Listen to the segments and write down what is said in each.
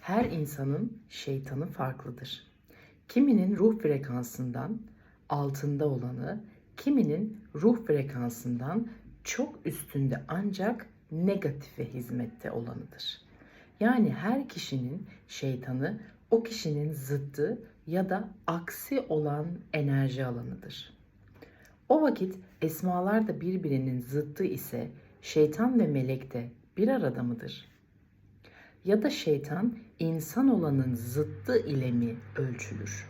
Her insanın şeytanı farklıdır. Kiminin ruh frekansından altında olanı, kiminin ruh frekansından çok üstünde ancak negatife hizmette olanıdır. Yani her kişinin şeytanı o kişinin zıttı ya da aksi olan enerji alanıdır. O vakit esmalar da birbirinin zıttı ise şeytan ve melek de bir arada mıdır? Ya da şeytan insan olanın zıttı ile mi ölçülür?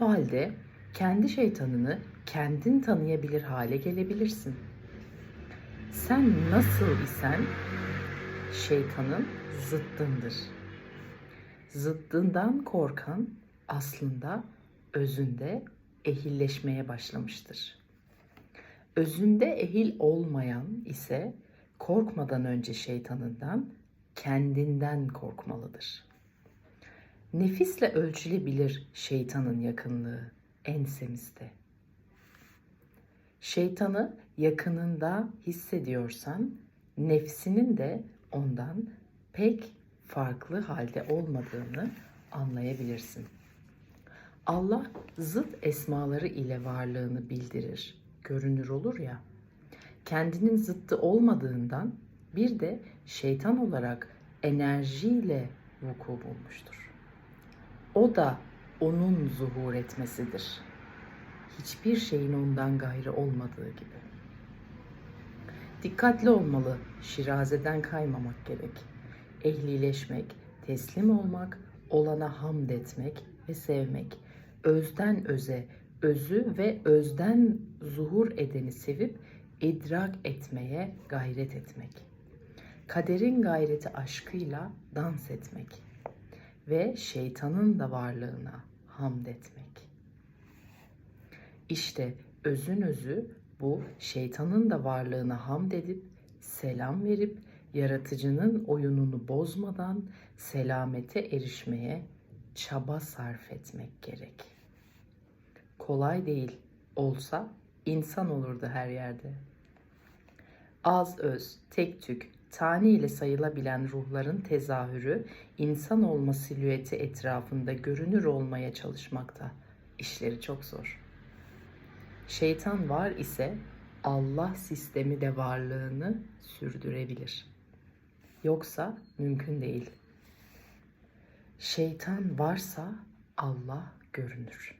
O halde kendi şeytanını kendin tanıyabilir hale gelebilirsin. Sen nasıl isen şeytanın zıttındır. Zıttından korkan aslında özünde ehilleşmeye başlamıştır. Özünde ehil olmayan ise korkmadan önce şeytanından kendinden korkmalıdır. Nefisle ölçülebilir şeytanın yakınlığı ensemizde. Şeytanı yakınında hissediyorsan nefsinin de ondan pek farklı halde olmadığını anlayabilirsin. Allah zıt esmaları ile varlığını bildirir, görünür olur ya. Kendinin zıttı olmadığından bir de şeytan olarak enerjiyle vuku bulmuştur. O da onun zuhur etmesidir. Hiçbir şeyin ondan gayrı olmadığı gibi. Dikkatli olmalı, şirazeden kaymamak gerek. Ehlileşmek, teslim olmak, olana hamd etmek ve sevmek, özden öze, özü ve özden zuhur edeni sevip idrak etmeye gayret etmek. Kaderin gayreti aşkıyla dans etmek ve şeytanın da varlığına hamd etmek. İşte özün özü bu şeytanın da varlığına hamd edip selam verip yaratıcının oyununu bozmadan selamete erişmeye çaba sarf etmek gerek. Kolay değil olsa insan olurdu her yerde. Az öz, tek tük, tane ile sayılabilen ruhların tezahürü insan olma silüeti etrafında görünür olmaya çalışmakta. İşleri çok zor. Şeytan var ise Allah sistemi de varlığını sürdürebilir. Yoksa mümkün değil. Şeytan varsa Allah görünür.